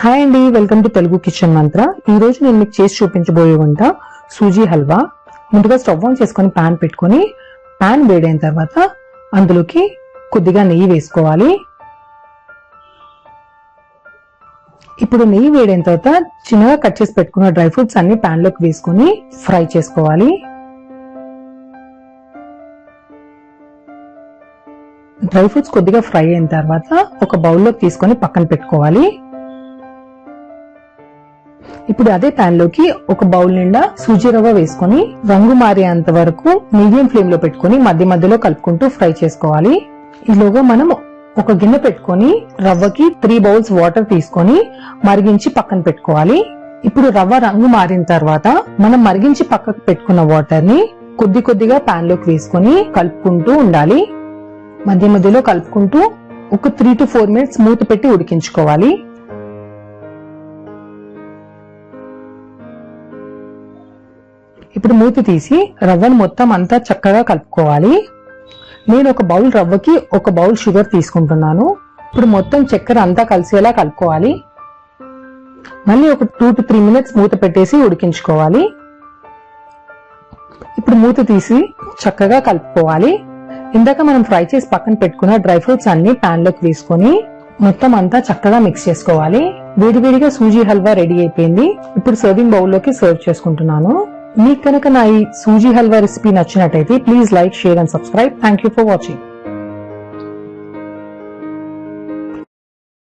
Hi అండి welcome to Telugu kitchen మంత్ర ఈ రోజు నేను మీకు చేసి చూపించబోయే వంట సూజీ హల్వా. ముందుగా స్టవ్ ఆన్ చేసుకొని పాన్ పెట్టుకొని పాన్ వేడైన తర్వాత అందులోకి కొద్దిగా నెయ్యి వేసుకోవాలి. ఇప్పుడు నెయ్యి వేడైన తర్వాత చిన్నగా కట్ చేసి పెట్టుకున్న డ్రై ఫ్రూట్స్ అన్ని పాన్లోకి వేసుకొని ఫ్రై చేసుకోవాలి. డ్రై ఫ్రూట్స్ కొద్దిగా ఫ్రై అయిన తర్వాత ఒక బౌల్లోకి తీసుకొని పక్కన పెట్టుకోవాలి. ఇప్పుడు అదే ప్యాన్లోకి ఒక బౌల్ నిండా సూజీ రవ్వ వేసుకొని రంగు మారేంత వరకు మీడియం ఫ్లేమ్లో పెట్టుకొని మధ్య మధ్యలో కలుపుకుంటూ ఫ్రై చేసుకోవాలి. ఈలోగా మనం ఒక గిన్నె పెట్టుకొని రవ్వకి త్రీ బౌల్స్ వాటర్ తీసుకొని మరిగించి పక్కన పెట్టుకోవాలి. ఇప్పుడు రవ్వ రంగు మారిన తర్వాత మనం మరిగించి పక్కకు పెట్టుకున్న వాటర్ని కొద్ది కొద్దిగా ప్యాన్లోకి వేసుకొని కలుపుకుంటూ ఉండాలి. మధ్య మధ్యలో కలుపుకుంటూ ఒక త్రీ టు ఫోర్ మినిట్స్ మూత పెట్టి ఉడికించుకోవాలి. ఇప్పుడు మూత తీసి రవ్వను మొత్తం అంతా చక్కగా కలుపుకోవాలి. నేను ఒక బౌల్ రవ్వకి ఒక బౌల్ షుగర్ తీసుకుంటున్నాను. ఇప్పుడు మొత్తం చక్కెర అంతా కలిసేలా కలుపుకోవాలి. మళ్ళీ ఒక టూ టు త్రీ మినిట్స్ మూత పెట్టేసి ఉడికించుకోవాలి. ఇప్పుడు మూత తీసి చక్కగా కలుపుకోవాలి. ఇందాక మనం ఫ్రై చేసి పక్కన పెట్టుకున్న డ్రై ఫ్రూట్స్ అన్ని పాన్లోకి తీసుకొని మొత్తం అంతా చక్కగా మిక్స్ చేసుకోవాలి. వేడివేడిగా సూజీ హల్వా రెడీ అయిపోయింది. ఇప్పుడు సర్వింగ్ బౌల్లోకి సర్వ్ చేసుకుంటున్నాను. మీకు కనుక నా ఈ సూజీ హల్వా రెసిపీ నచ్చినట్టయితే please like share and subscribe thank you for watching